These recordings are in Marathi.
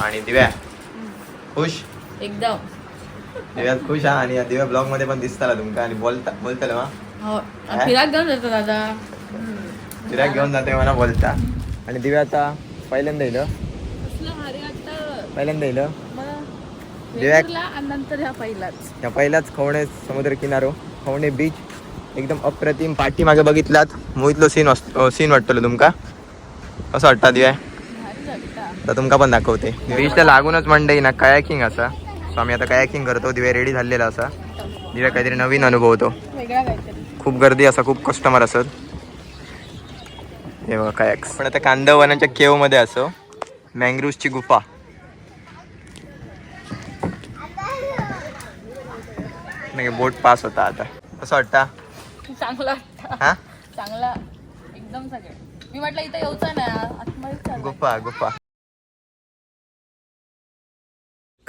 आणि दिव्या. खुश? एकदम. दिव्यात खुश हा आणि या दिव्या ब्लॉगमध्ये पण दिसताला तुमका आणि बोलता बोलताल मा? हो? फिराक घेऊन जातो दादा. दिव्या घेऊन जाते मला बोलता. आणि दिव्या आता पहिल्यांदा येईल पहिल्यांदा येईल दिव्या- आणि नंतर ह्या पहिलाच. खवणे समुद्र किनारो खवणे बीच एकदम अप्रतिम पाठीमागे बघितलात. मोहितलो सीन सीन वाटतलो तुमका. कसं वाटतं दिव्या? तर तुमका पण दाखवते. बीचला लागूनच मंडई ना कायाकिंग असा. सो आम्ही आता कायाकिंग करतो दिव्या रेडी झालेला असा. दिव्या काहीतरी नवीन अनुभव होतो वेगळा काहीतरी खूप गर्दी असा खूप कस्टमर असत. हे बघा कायक्स पण आता कांदवनाच्या केवमध्ये असो मँग्रुव्सची गुफा. नाही बोट पास होता आता. कसं वाटतं? चांगला हा? चांगला. एकदम सगळे. मी म्हटलं इथं येऊचा. गुफा गुफा.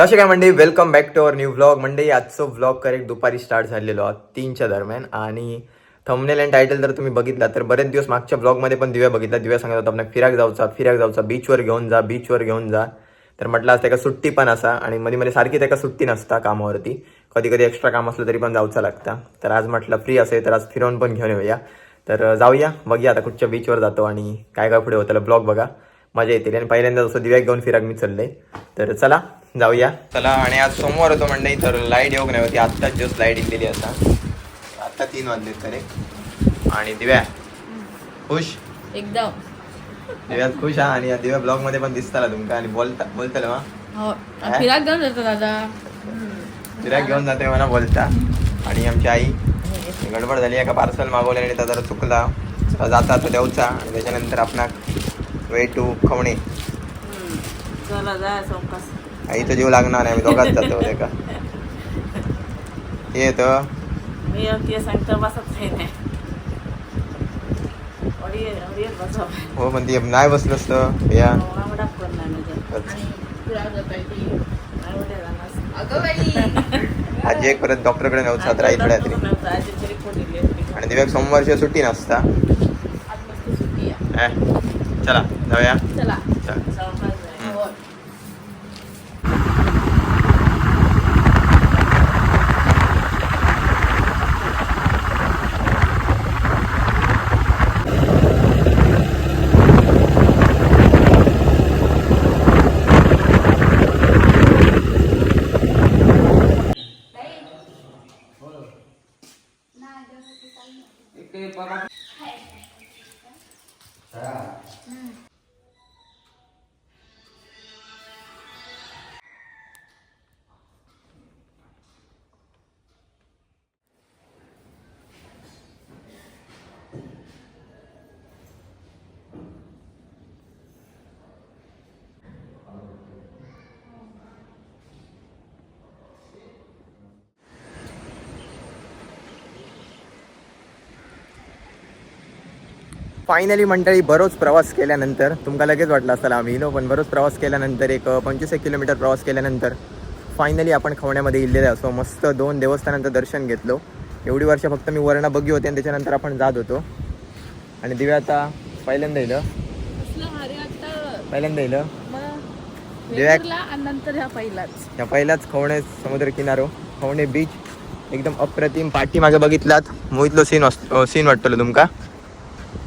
कसे काय मंडळी welcome back to our new vlog मंडळी आजचं व्लॉग करेक्ट दुपारी स्टार्ट झालेलो आहोत तीनच्या दरम्यान. आणि थंबनेल अँड टायटल जर तुम्ही बघितला तर बरेच दिवस मागच्या ब्लॉगमध्ये पण दिव्या बघितला. दिव्या सांगत होता आपण फिराक जाऊचा फिराक जाऊचा बीचवर घेऊन जा बीचवर घेऊन जा. तर म्हटलं आज त्याका सुट्टी पण असा. आणि मध्ये मध्ये सारखी त्याका सुट्टी नसता कामावरती. कधी कधी एक्स्ट्रा काम असलं तरी पण जाऊचा लागतं. तर आज म्हटलं फ्री असेल तर आज फिरवून पण घेऊन येऊया. तर जाऊया बघूया आता कुठच्या बीचवर जातो आणि काय काय पुढे होतं. ब्लॉग बघा. मजा येतील. आणि पहिल्यांदा जसं दिव्या घेऊन फिराक मी चाललंय. तर चला जाऊया. चला आणि आज सोमवार होतो मंडळी तर लाइट येऊक नाही होती? आत्ताच जस्ट लाइट इलेली असा आत्ता तीन वाजले तरी. आणि दिव्या खुश? एकदम. दिव्यात खुश हा? आणि या दिव्या ब्लॉगमध्ये पण दिसताला तुमका. आणि बोलता बोलताल मा? हो? फिराक घेऊन जातो दादा. फिराक घेऊन जाते मला बोलता. आणि आमची आई गडबड झाली एका पार्सल मागवले आणि तो जरा चुकला. जाता तो देवचा आणि त्याच्यानंतर आपणा वे टू खवणे चला जा चौकास आईचा जीव लागणार आहे आम्ही दोघात जातो ते का? येत. मी ते सांगतो बसत नाही नाही हो पण ती नाही बसलोस तर या बाई. आजी एक परत डॉक्टरकडे नव्हता तर. आईकडे तरी तरी आणि दिव्या सोमवारची सुट्टी नसता. चला जाऊया. चला चल चौकास जाय हो फायनली मंडळी बरोच प्रवास केल्यानंतर तुमका लगेच वाटलं असेल आम्ही नो पण बरोच प्रवास केल्यानंतर एक पंचवीस एक किलोमीटर प्रवास केल्यानंतर फायनली आपण खवण्यामध्ये इल्लेले असो मस्त दोन देवस्थानांचं दर्शन घेतलो. एवढी वर्ष फक्त मी वर्ण बघी होते आणि त्याच्यानंतर आपण जात होतो. आणि दिव्या आता पहिल्यांदा वाटतं पहिल्यांदा मला दिव्या- ह्या पहिलाच. खवणे समुद्र किनारो खवणे बीच एकदम अप्रतिम पाठीमागे बघितलात. मोहितलो सीन सीन वाटतलो तुमका.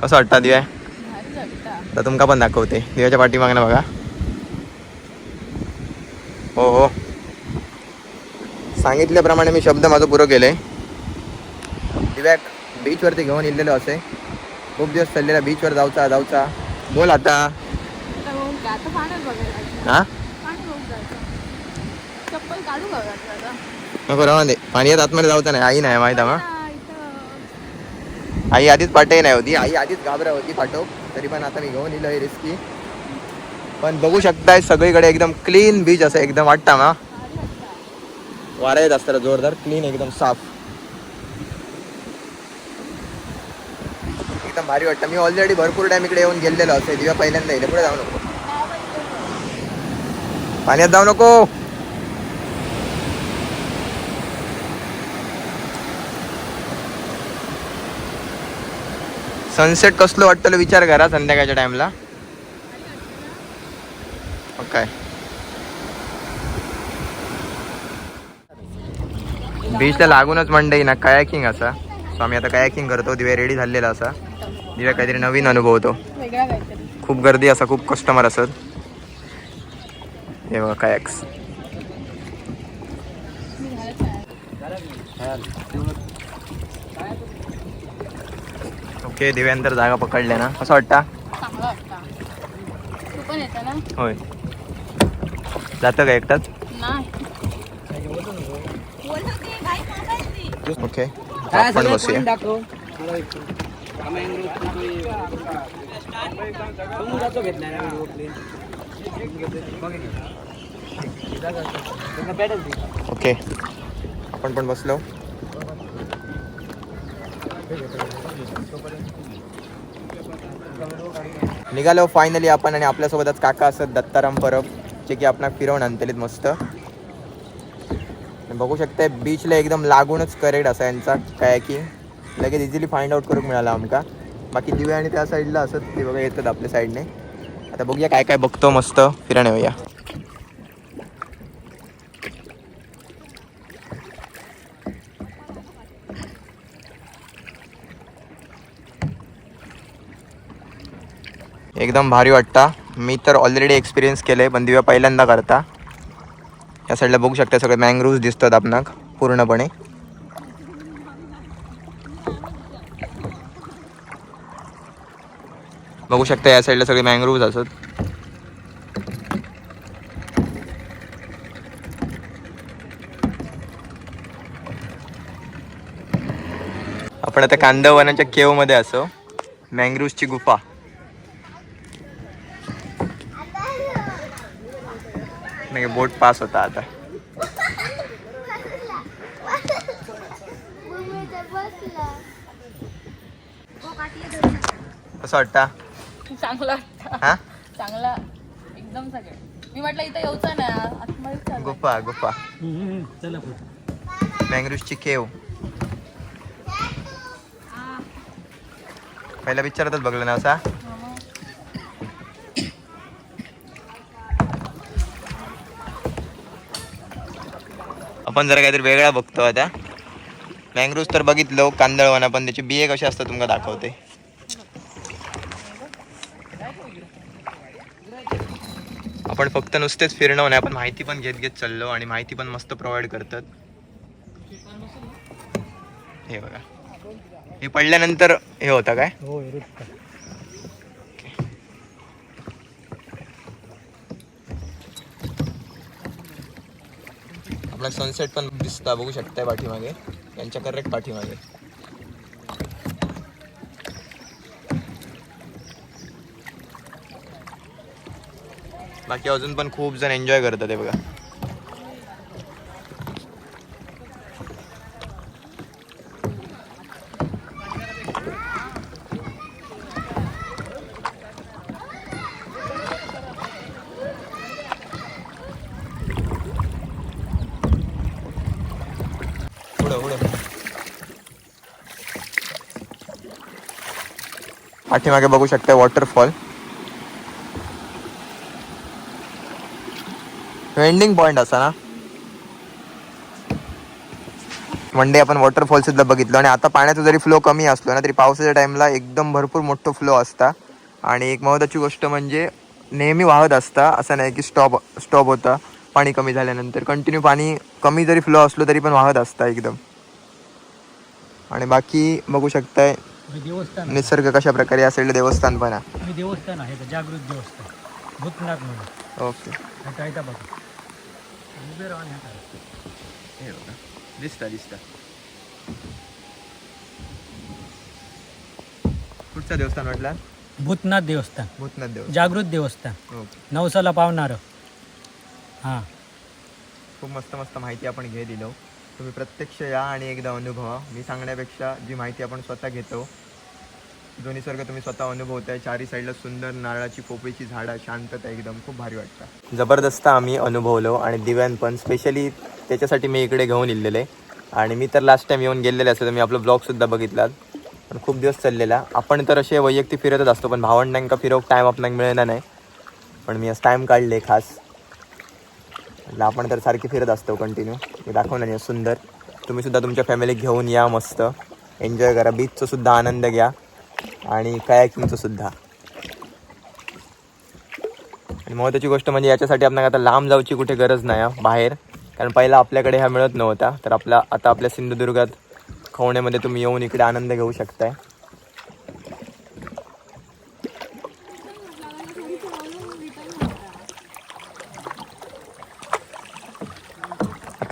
कसं वाटतं दिव्या तर तुमका पण दाखवते. दिव्याच्या पाठीमागनं बघा. हो हो. सांगितल्याप्रमाणे मी शब्द माझं पुरं केलं आहे दिव्या बीचवरती घेऊन इलेलो असे. खूप दिवस चाललेला बीचवर जाऊचा जाऊचा. बोल आता. हां? बघून का आता पाणी नको राहून दे आतमध्ये जाऊचा नाही. आई नाही माहिती मग आई आधीच पाठही नाही होती. आई आधीच घाबरा होती पाठव तरी पण आता मी घेऊन इलो रिस्की पण बघू शकताय सगळीकडे एकदम क्लीन बीच असं एकदम वाटतं ना वारा येत असतात जोरदार क्लीन एकदम साफ़. एकदम भारी वाटतं. मी ऑलरेडी भरपूर टाइम इकडे येऊन गेलेलो असे पहिल्यांदा येईल पुढे जाऊ नको. पाण्यात जाऊ नको. सनसेट कसलं वाटतं विचार करा संध्याकाळच्या टाइमला काय बीचला लागूनच मंडई ना कयाकिंग असा. सो आम्ही आता कयाकिंग करतो दिव्या रेडी झालेला असा. दिव्या काहीतरी नवीन अनुभवतो. खूप गर्दी असा खूप कस्टमर असत. हे कयाक्स ओके दिव्यांतर जागा पकडल्या ना. कसं वाटतं? चांगला वाटता. तू पण येतं ना? होय. जातं का एकटाच? नाही. ओके आपण बसूया. ओके आपण पण बसलो. निघालो फायनली आपण आणि आपल्यासोबतच काका असत दत्ताराम परब जे की आपण फिरवून आणतले मस्त. बघू शकता बीचला एकदम लागूनच करेक्ट असा यांचा काय की लगेच इझिली फाइंड आउट करूक मिळाला आमका. बाकी दिवे आणि त्या साईडला असत ते बघा येतात आपल्या साईडने आता बघूया काय काय बघतो मस्त फिरण येऊया. एकदम भारी वाटता. मी तर ऑलरेडी एक्सपिरियन्स केलं आहे पण दिव्या पहिल्यांदा करता. या साईडला बघू शकता सगळे मँग्रोव्ज दिसतात आपणाक पूर्णपणे. बघू शकता या साईडला सगळे मँग्रोव्ज असत. आपण आता कांदवनाच्या केवमध्ये असो मँग्रोव्जची गुफा नाही बोट पास होता आता. कसं वाटतं? चांगला हा? चांगला. एकदम सगळे. मी म्हटलं इथं येऊचा नाही आतमध्ये. गुफा गुफा. मँग्रोव्जची केव. पहिला विचारतच बघलं ना असा? आपण जरा काहीतरी वेगळा बघतो आता. मँग्रोव्ज तर बघितलो कांदळवाना पण त्याची बिये कशी असतात तुमका दाखवते. आपण फक्त नुसतेच फिरणं नाही आपण माहिती पण घेत घेत चाललो आणि माहिती पण मस्त प्रोव्हाइड करतात. हे बघा. हे पडल्यानंतर हे होतं काय? हो, आपला सनसेट पण दिसता बघू शकताय पाठीमागे. यांच्या करेक्ट पाठीमागे. बाकी अजून पण खूप जण एन्जॉय करतात ते बघा पुढं पुढं पाठीमागे बघू शकता वॉटरफॉल एंडिंग पॉइंट असा ना? मंडे आपण वॉटरफॉल सुद्धा बघितलो आणि आता पाण्याचा जरी फ्लो कमी असलो ना तरी पावसाच्या टाइमला एकदम भरपूर मोठं फ्लो असता. आणि एक महत्वाची गोष्ट म्हणजे नेहमी वाहत असता असं नाही की स्टॉप स्टॉप होता पाणी कमी झाल्यानंतर. कंटिन्यू पाणी कमी जरी फ्लो असलो तरी पण वाहत असता एकदम. आणि बाकी बघू शकताय देवस्थान निसर्ग कशा प्रकारे या साईडला देवस्थान पण आहे देवस्थान आहे जागृत देवस्थान. भूतनाथ म्हणून. ओके. आता इथं बघा. उभे हे. हे बघा. दिसता दिसता. कुठचं देवस्थान म्हटलं भूतनाथ देवस्थान. भूतनाथ देवस्थान. जागृत देवस्थान. ओके. नवसाला पावणारं. हां. खूप मस्त मस्त माहिती आपण घे दिलो. तुम्ही प्रत्यक्ष या आणि एकदा अनुभवा. मी सांगण्यापेक्षा जी माहिती आपण स्वतः घेतो जो निसर्ग तुम्ही स्वतः अनुभवताय चारी साईडला सुंदर नारळाची पोपळीची झाडं शांतता एकदम खूप भारी वाटतं. जबरदस्त आम्ही अनुभवलो आणि दिव्यान पण. स्पेशली त्याच्यासाठी मी इकडे घेऊन इलेले. आणि मी तर लास्ट टाइम येऊन गेलेले असतो मी आपलं ब्लॉगसुद्धा बघितलात. पण खूप दिवस चाललेला. आपण तर असे वैयक्तिक फिरतच असतो पण भावंडांका फिरवूक टाईम आपल्याला मिळणार नाही. पण मी आज टाईम काढले खास. म्हटलं आपण तर सारखी फिरत असतो कंटिन्यू मी दाखवलं नाही सुंदर. तुम्ही सुद्धा तुमच्या फॅमिली घेऊन या मस्त. एन्जॉय करा. बीचचा सुद्धा आनंद घ्या. आणि कयाकिंगचं सुद्धा. आणि महत्त्वाची गोष्ट म्हणजे याच्यासाठी आपण आता लांब जाऊची कुठे गरज नाही बाहेर. कारण पहिला आपल्याकडे ह्या मिळत नव्हता. तर आपला आता आपल्या सिंधुदुर्गात खवण्यामध्ये तुम्ही येऊन इकडे आनंद घेऊ शकताय.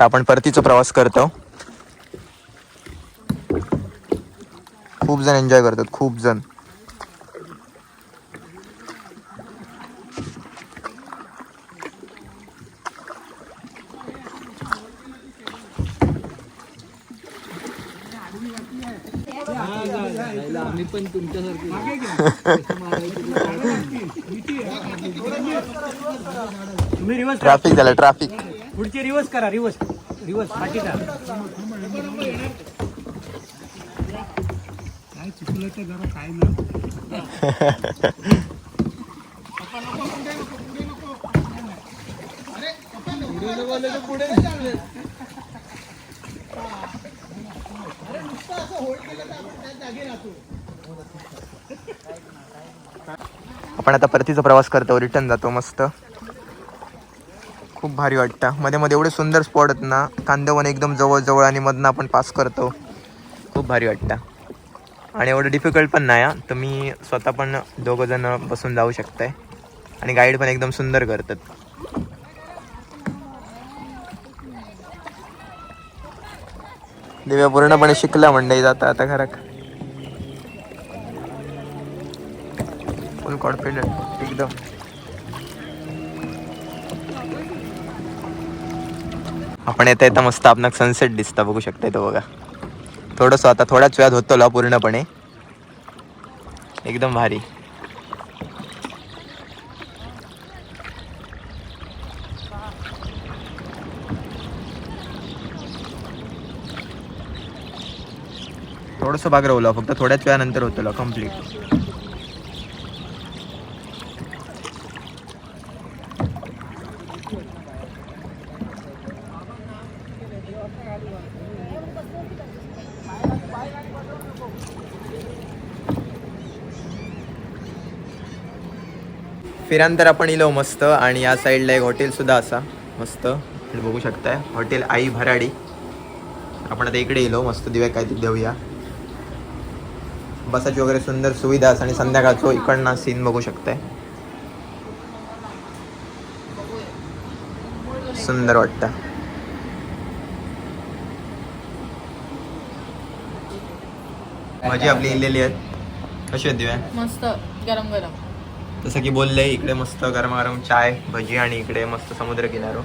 आता आपण परतीचा प्रवास करतो. खूप जण एन्जॉय करतात खूप जण. तुम्ही ट्रॅफिक झालं ट्रॅफिक पुढचे रिवर्स करा रिवर्स रिवर्स पाठीचा काय चुकलं तर जरा काय ना आपण आता परतीचा प्रवास करतो रिटर्न जातो मस्त. खूप भारी वाटतं. मध्ये मध्ये एवढे सुंदर स्पॉट आहेत ना कांदवन एकदम जवळजवळ आणि मधनं आपण पास करतो. खूप भारी वाटतं. आणि एवढं डिफिकल्ट पण नाही हा. तुम्ही स्वतः पण दोघं जण बसून जाऊ शकताय. आणि गाईड पण एकदम सुंदर करतात. दिव्या पूर्णपणे शिकला मंडई जाता आता घरात. फुल कॉन्फिडंट एकदम. आपण येता येता मस्त आपणाक सनसेट दिसता बघू शकता तो बघा. थोडंसं आता थोड्याच वेळात होतो पूर्णपणे. एकदम भारी. थोडंसं भाग राहुला फक्त थोड्याच वेळानंतर होतोला कंप्लीट फिरांतर आपण इलो मस्त. आणि या साईडला एक हॉटेल सुद्धा असा. मस्त. बघू शकताय. हॉटेल आई भराडी. आपण आता इकडे इलो मस्त दिव्या काय देऊया. बसाची वगैरे सुंदर सुविधा असा आणि संध्याकाळचो इकडनं सीन बघू शकताय. सुंदर वाटतं. भाजी आपली इलेली आहेत. कशी आहेत दिव्या? मस्त. गरम गरम जसं की बोलले इकडे मस्त गरमागरम चाय भजी आणि इकडे मस्त समुद्र किनारो.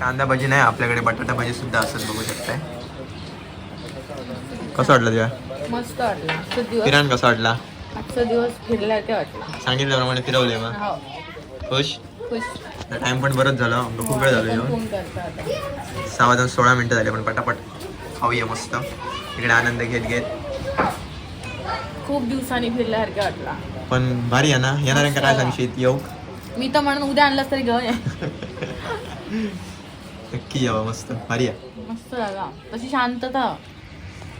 कांदा भजी नाही आपल्याकडे बटाटा भजी सुद्धा असत बघू शकताय. कसं वाटलं तुझ्या? मस्त वाटलं. फिरान कसं वाटला? आजचा दिवस फिरला ते वाटलं. सांगितल्याप्रमाणे फिरवले मग. हो. खुश. टाइम पण बरंच झालं. खूप वेळ झालो येऊन सहा वाजून सोळा मिनटं झाले पण पटापट खाऊया मस्त. इकडे आनंद घेत घेत. खूप दिवसांनी फिरल्यासारखं वाटला. पण भारी आहे ना? येणाऱ्यांका काय सांगशील? येऊ? मी तर म्हणून उद्या आणलास तरी घेऊन ये. नक्की यावं मस्त. भारी आहे. मस्त जागा. तशी शांतता.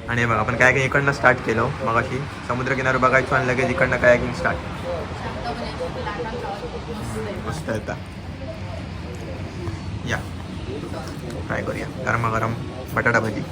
आणि हे बघा आपण काय काय इकडनं स्टार्ट केलं मग अशी समुद्रकिनारी बघायचो आणि लगेच इकडनं काय स्टार्ट मस्त येतात या. काय करूया. गरमागरम बटाटा भाजी.